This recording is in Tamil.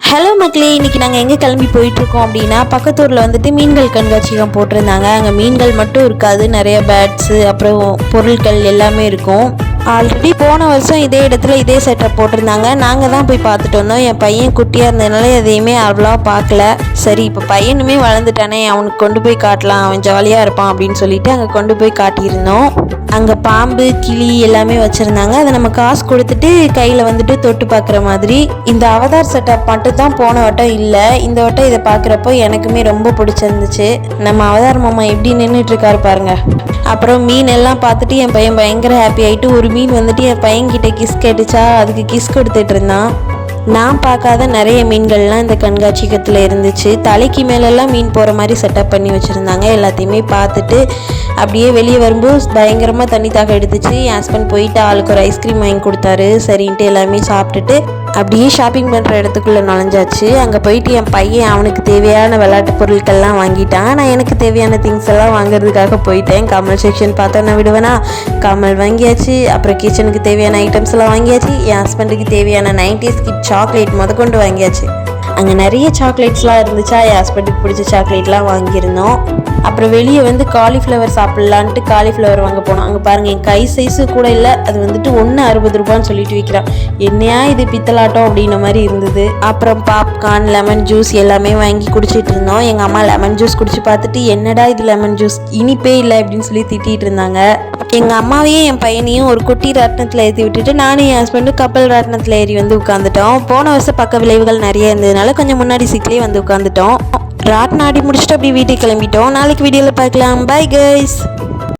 ஹலோ மக்களே இன்னைக்கு நாங்கள் எங்கே கிளம்பி போயிட்டுருக்கோம் அப்படின்னா பக்கத்தூரில் வந்துட்டு மீன்கள் கண்காட்சியகம் போட்டிருந்தாங்க. அங்கே மீன்கள் மட்டும் இருக்காது நிறைய பேட்ஸு அப்புறம் பொருட்கள் எல்லாமே இருக்கும். ஆல்ரெடி போன வருஷம் இதே இடத்துல இதே செட்டப் போட்டிருந்தாங்க. நாங்கள் தான் போய் பார்த்துட்டு வந்தோம். என் பையன் குட்டியாக இருந்ததுனால எதையுமே அவ்வளோவா பார்க்கல. சரி இப்போ பையனுமே வளர்ந்துட்டானே அவனுக்கு கொண்டு போய் காட்டலாம். அவன் ஜாலியாக இருப்பான் அப்படின்னு சொல்லிட்டு அங்கே கொண்டு போய் காட்டியிருந்தோம். அங்கே பாம்பு கிளி எல்லாமே வச்சுருந்தாங்க. அதை நம்ம காசு கொடுத்துட்டு கையில் வந்துட்டு தொட்டு பார்க்குற மாதிரி. இந்த அவதார் செட்டப் மட்டும் தான் போன வட்டம் இல்லை. இந்த வட்டம் இதை பார்க்குறப்போ எனக்குமே ரொம்ப பிடிச்சிருந்துச்சு. நம்ம அவதார் மாமா எப்படி நின்றுட்டு இருக்காரு பாருங்க. அப்புறம் மீன் எல்லாம் பார்த்துட்டு என் பையன் பயங்கர ஹாப்பி ஆகிட்டு ஒரு மீன் வந்துட்டு என் பையன்கிட்ட கிஸ் கேட்டுச்சா? அதுக்கு கிஸ் கொடுத்துட்டு இருந்தான். நான் பார்க்காத நிறைய மீன்கள்லாம் இந்த கண்காட்சியகத்தில் இருந்துச்சு. தலைக்கு மேலெல்லாம் மீன் போகிற மாதிரி செட்டப் பண்ணி வச்சுருந்தாங்க. எல்லாத்தையுமே பார்த்துட்டு அப்படியே வெளியே வரும்போது பயங்கரமாக தண்ணி தாக எடுத்துச்சு. என் ஹஸ்பண்ட் போயிட்டு ஆளுக்கு ஒரு ஐஸ்கிரீம் வாங்கி கொடுத்தாரு. சரின்ட்டு எல்லாமே சாப்பிட்டுட்டு அப்படியே ஷாப்பிங் பண்ணுற இடத்துக்குள்ளே நுழைஞ்சாச்சு. அங்கே போயிட்டு என் பையன் அவனுக்கு தேவையான விளையாட்டு பொருட்கள்லாம் வாங்கிட்டான். நான் எனக்கு தேவையான திங்ஸ் எல்லாம் வாங்குறதுக்காக போயிட்டேன். கமல் செக்ஷன் பார்த்தா நான் விடுவேனா? கமல் வாங்கியாச்சு. அப்புறம் கிச்சனுக்கு தேவையான ஐட்டம்ஸ் எல்லாம் வாங்கியாச்சு. என் ஹஸ்பண்டுக்கு தேவையான நைன்டிஸ் கிட் சாக்லேட் முதற்கொண்டு வாங்கியாச்சு. அங்கே நிறைய சாக்லேட்ஸ்லாம் இருந்துச்சா? என் ஹஸ்பண்டுக்கு பிடிச்ச சாக்லேட்லாம் வாங்கியிருந்தோம். அப்புறம் வெளியே வந்து காலிஃப்ளவர் சாப்பிட்லான்ட்டு காலிஃப்ளவர் வாங்க போனோம். அங்கே பாருங்கள் என் கை சைஸு கூட இல்லை. அது வந்துட்டு ஒன்று அறுபது ரூபான்னு சொல்லிட்டு விற்கிறான் என்னையா இது பித்தலாட்டம் அப்படின்ன மாதிரி இருந்தது. அப்புறம் பாப்கார்ன் லெமன் ஜூஸ் எல்லாமே வாங்கி குடிச்சிட்டு இருந்தோம். எங்கள் அம்மா லெமன் ஜூஸ் குடிச்சு பார்த்துட்டு என்னடா இது லெமன் ஜூஸ் இனிப்பே இல்லை அப்படின்னு சொல்லி திட்டிகிட்டு இருந்தாங்க. எங்கள் அம்மாவையும் என் பையனையும் ஒரு குட்டி ராட்டினத்தில் ஏற்றி விட்டுட்டு நானும் என் ஹஸ்பண்டும் கப்பல் ராட்டினத்தில் ஏறி வந்து உட்காந்துட்டோம் போன வருஷம் பக்க விளைவுகள் நிறைய இருந்ததுனால கொஞ்சம் முன்னாடி சீட்லேயே வந்து உட்காந்துட்டோம் ராட் நாடி முடிச்சுட்டு அப்படி வீட்டுக்கு கிளம்பிட்டோம். நாளைக்கு வீடியோவில் பார்க்கலாம். Bye guys